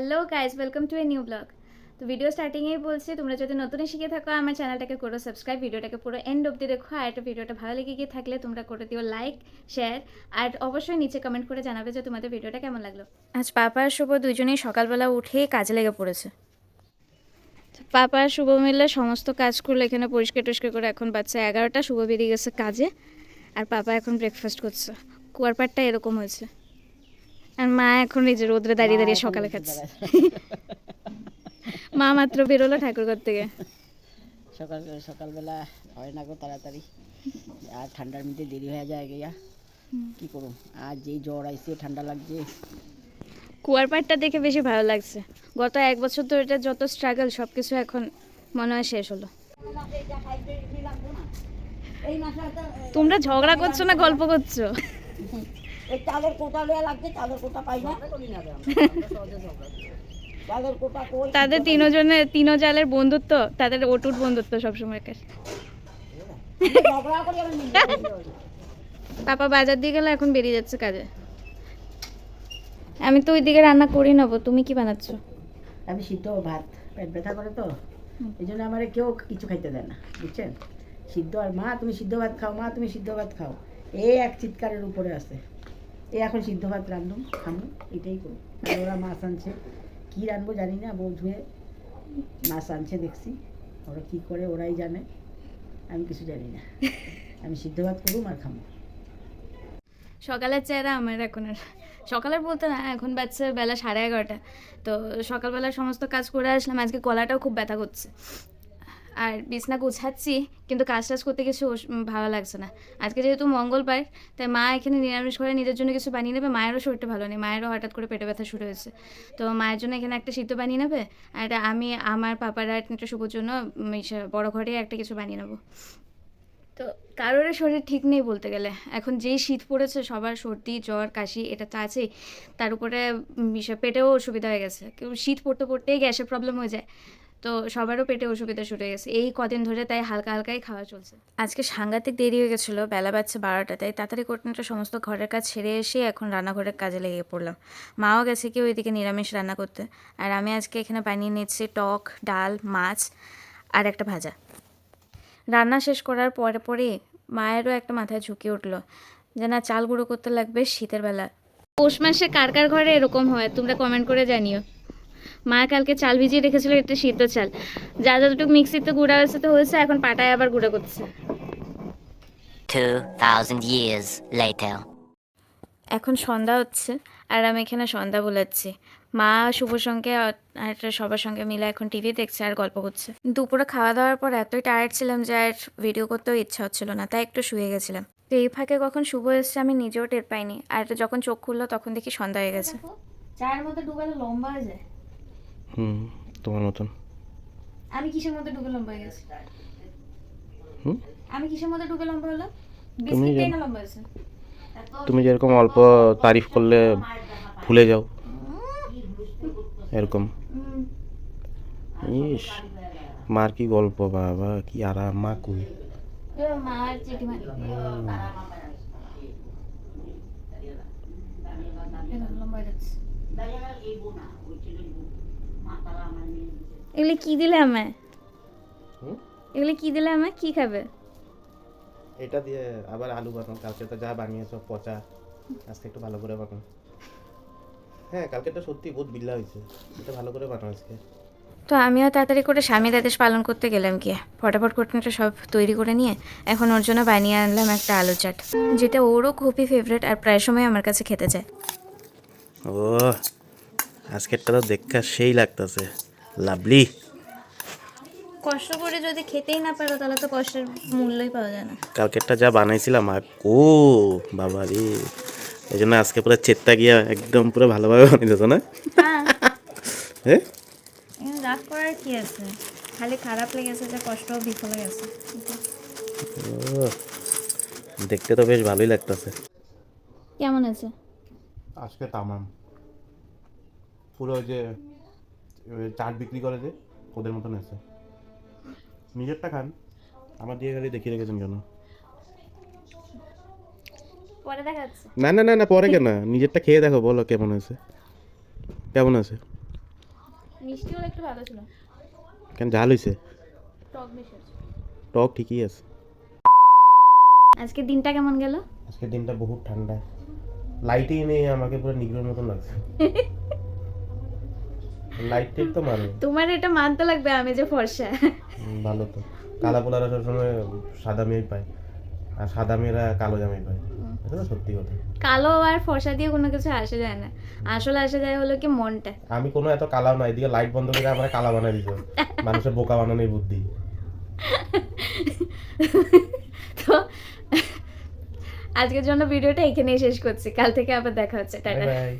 Hello guys welcome to a new blog তো video স্টার্টিংয়েই বলছি তোমরা যদি নতুন শিখে থাকো আমার চ্যানেলটাকে করো সাবস্ক্রাইব ভিডিওটাকে পুরো এন্ড অব্দি দেখো আর একটা ভিডিওটা ভালো লেগে গিয়ে থাকলে তোমরা করে দিও লাইক শেয়ার আর অবশ্যই নিচে কমেন্ট করে জানাবে যে তোমাদের ভিডিওটা কেমন লাগল। আজ পাপা আর শুভ দুজনেই সকালবেলা উঠে কাজে লেগে পড়েছে। তো পাপা আর শুভ মিলে সমস্ত কাজ করল এখানে পরিষ্কার টরিষ্কার করে এখন বাচ্চা এগারোটা শুভ বেরিয়ে গেছে কাজে আর পাপা এখন ব্রেকফাস্ট করছে। কুয়ার পাটটা এরকম হয়েছে। আর মা এখন এই যে রোদ্রে দাঁড়িয়ে দাঁড়িয়ে সকালে খাচ্ছে। মা মাত্র বেরোলো ঠাকুরঘর থেকে। সকাল সকালবেলা হয় না গো তাড়াতাড়ি। আর ঠান্ডার মধ্যে দেরি হয়ে যায় গিয়া। কি করুম? আর যেই জ্বর আইছে ঠান্ডা লাগছে। কুয়ার পাড়টা দেখে বেশি ভালো লাগছে। গত এক বছর ধরে এটা যত স্ট্রাগল সব কিছু এখন মনে হয় শেষ হলো। তোমরা ঝগড়া করছ না গল্প করছ? এই চালের কোটা লয়া লাগছে চালের কোটা পাই না। চালের কোটা কই? তাদের তিনজনের তিন জালের বন্ধুত্ব তাদের অটুট বন্ধুত্ব সবসময় নিজে। পাপা বাজার দিয়ে গেলে এখন বেরিয়ে যাচ্ছে কাজে। আমি তো ওই দিকে রান্না করি নেব তুমি কি বানাচ্ছো? আমি সিদ্ধ ভাত পেট ব্যথা করে তো। এই জন্য আমার কেউ কিছু খাইতে দেয় না বুঝছেন? সিদ্ধ আর মা তুমি সিদ্ধ ভাত খাও মা তুমি সিদ্ধ ভাত খাও। এই এক চিৎকারের উপরে আছে। এই এখন সিদ্ধ ভাত রান্ধুম খামু এটাই করি আর ওরা মাছ আনছে। কী রাঁধবো জানি না বউ ধুয়ে মাছ আনছে দেখছি। ওরা কী করে ওরাই জানে। আমি কিছু জানি না। আমি সিদ্ধ ভাত করুম আর খামু সকালের চেহারা আমার এখন আর সকালের বলতে না এখন বাচ্চা বেলা সাড়ে এগারোটা। তো সকালবেলা সমস্ত কাজ করে আসলাম। আজকে গলাটাও খুব ব্যথা করছে। আর বিছনা গুছাচ্ছি, কিন্তু কাজ টাজ করতে কিছু ভালো লাগছে না। আজকে যেহেতু মঙ্গলবার, তাই মা এখানে নিরামিষ করে নিজের জন্য কিছু বানিয়ে নেবে। মায়েরও শরীরটা ভালো নেই, মায়েরও হঠাৎ করে পেটে ব্যথা শুরু হয়েছে। তো মায়ের জন্য এখানে একটা সিদ্ধ বানিয়ে নেবে, আর এটা আমি, আমার পাপার আর একটা শুভর জন্য বড় ঘরে একটা কিছু বানিয়ে নেব। তো কারোর শরীর ঠিক নেই বলতে গেলে। এখন যেই শীত পড়েছে, সবার সর্দি, জ্বর, কাশি, এটা তো আছেই। তার উপরে পেটেও অসুবিধা হয়ে গেছে। কেউ শীত পড়তে পড়তেই গ্যাসের প্রবলেম হয়ে যায়। তো সবারও পেটে অসুবিধা শুরু হয়ে গেছে। এই কদিন ধরে তাই হালকা হালকাই খাওয়া চলছে। আজকে সাংঘাতিক দেরি হয়ে গেছিল বেলা বাজছে বারোটা তাই তাড়াতাড়ি করতে সমস্ত ঘরের কাজ ছেড়ে এসে এখন রান্নাঘরের কাজে লেগে পড়লাম। মাও গেছে কি ওইদিকে নিরামিষ রান্না করতে। আর আমি আজকে এখানে বানিয়ে নিচ্ছি টক ডাল মাছ আর একটা ভাজা। রান্না শেষ করার পরে পরে মায়েরও একটা মাথায় ঝুঁকি উঠল যে না চাল গুঁড়ো করতে লাগবে শীতের বেলা। পৌষ মাসে কার কার ঘরে এরকম হয়? তোমরা কমেন্ট করে জানিও। মা কালকে চাল ভিজিয়ে রেখেছিল একটা সিদ্ধ চাল। যা যতটুকু মিক্সিতে গুঁড়া হয়েছে তো হয়েছে এখন পাটায় আবার গুঁড়া করছে। 2,000 years later. এখন সন্ধ্যা হচ্ছে আর আমি এখানে সন্ধ্যা বলাচ্ছি মা শুভ সঙ্গে আর একটা সবার সঙ্গে মিলে এখন টিভি দেখছে আর গল্প করছে। দুপুরে খাওয়া দাওয়ার পর এতই টায়ার্ড ছিলাম যে আর ভিডিও করতেও ইচ্ছা হচ্ছিল না তাই একটু শুয়ে গেছিলাম। তো এই ফাঁকে কখন শুভ এসছে আমি নিজেও টের পাইনি আর যখন চোখ খুললো তখন দেখি সন্ধ্যা হয়ে গেছে। চায়ের মধ্যে ডুবালে লম্বা হয়ে যায়। হুম তোমার মতন। আমি কিসের মধ্যে ডুবে লম্বা হয়ে গেছি? হুম? আমি কিসের মধ্যে ডুবে লম্বা হলাম? তুমি বিস্কিট জানো। লম্বা হয়েছে? তুমি যেরকম অল্প তারিফ করলে ভুলে যাও। এরকম। ইস মার কি গল্প বাবা কি আরাম মা কই? মার এগুলি কি দিলে আমায়? হুম? এগুলি কি দিলে আমায়? কি খাবে? এটা দিয়ে আবার আলু বানাও কালকে তো যা বানিয়েছো পচা। আজকে একটু ভালো করে বানাও। হ্যাঁ কালকে তো সত্যি বহুত বিল্লা হয়েছে। এটা ভালো করে বানাও আজকে। তো আমিও তাড়াতাড়ি করে স্বামীর আদেশ পালন করতে গেলাম গিয়ে। ফটাফট করতে সব তৈরি করে নিয়ে এখন ওর জন্য বানিয়ে আনলাম একটা আলু চাট যেটা ওরও খুবই ফেভারিট আর প্রায় সময় আমার কাছে খেতে চায়। ও আজকেরটা তো দেখা সেই লাগতেছে। লাভলি। কষ্ট করে যদি খেতেই না পারো তাহলে তো কষ্টের মূল্যই পাওয়া যায় না। কালকেরটা যা বানাইছিলাম আর ও বাবা রে। এই জন্য আজকে পুরো চেত্তা গিয়া একদম পুরো ভালোভাবে বানিয়েছো না? হ্যাঁ। রাগ করার কি আছে? খালি খারাপ লেগেছে যে কষ্ট বিফলে গেছে। ও দেখতে তো বেশ ভালোই লাগতেছে। কেমন আছে? আজকে তামাম। পুরো যে চাট বিক্রি করে যে ওদের মতন আছে। নিজেরটা খান। আমার দিয়ে খালি দেখিয়ে রেখেছেন কেন? না না না না পরে কেন? নিজেরটা খেয়ে দেখো বলো কেমন আছে। কেমন আছে? মিষ্টি হলে একটু ভালো ছিল। কেন ঝাল হয়েছে টক বেশি টক ঠিকই আছে। আজকে দিনটা কেমন গেল? আজকের দিনটা বহুত ঠান্ডা। লাইটেই নেই আমাকে পুরো নিগ্রোর মতন লাগছে। লাইট তো মানে তোমার এটা মানতে লাগবে আমি যে ফর্সা। ভালো তো। কালা পোলারা সবসময় সাদা মেয়ে পায়। আর সাদা মেয়েরা কালো জামাই পায়। এটা তো সত্যি কথা। কালো আর ফর্সা দিয়ে কোনো কিছু আসে যায় না। আসলে আসে যায় হলো কি মনটা। আমি কোনো এত কালাও না এদিকে লাইট বন্ধ করে আমার কালা বানাই দিত মানুষের বোকা বানানোর বুদ্ধি। তো আজকের জন্য ভিডিওটা এখানেই শেষ করছি। কাল থেকে আবার দেখা হচ্ছে। টাটা। Bye bye